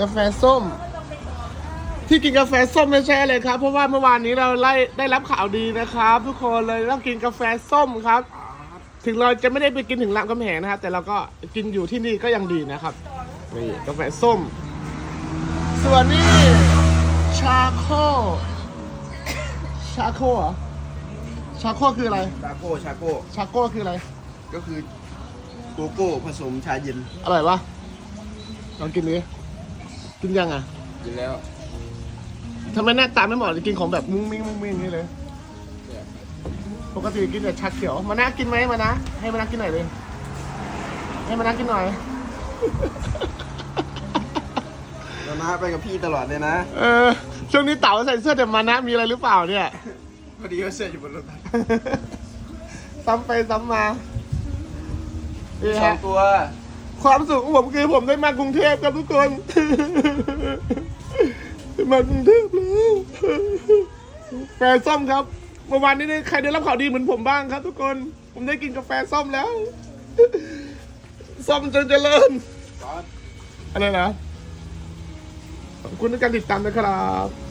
กาแฟส้ม ที่กินกาแฟส้มไม่ใช่เลยครับ เพราะว่าเมื่อวานนี้เราไล่ได้รับข่าวดีนะครับ ทุกคนเลยต้องกินกาแฟส้มครับ ถึงเราจะไม่ได้ไปกินถึงรามคำแหงนะครับแต่เราก็กินอยู่ที่นี่ก็ยังดีนะครับนี่กาแฟส้ม ส่วนนี้ชาโคชาโคเหรอชาโคคืออะไร ชาโก้ชาโก้ชาโคคืออะไร ก็คือโกโก้ผสมชาเย็น อร่อยปะลองกินดิ กินยังอะกินแล้วทำไมหน้าตาไม่เหมาะจะกินของแบบมุ้งมิ้งมุ้งมิ้งอย่างนี้เลย ปกติกินแต่ชาเขียว มานะกินไหมมานะ ให้มานะกินหน่อยเลย ให้มานะกินหน่อยแล้วนะไปกับพี่ตลอดเลยนะ เออ ช่วงนี้เต๋าใส่เสื้อแต่มานะมีอะไรหรือเปล่าเนี่ย พอดีว่าเสื้ออยู่บนรถซ้ำไปซ้ำมานี่สอฮะงตัว ความสุขของผมคือผมได้มากรุงเทพครับทุกคนได้มากรุงเทพแล้วแฟส้มครับเมื่อวานนี้ได้ใครได้รับข่าวดีเหมือนผมบ้างครับ ทุกคน ผมได้กินกาแฟส้มแล้ว ส้มจนเจริญซอสอะไรนะขอบคุณในการติดตามนะครับ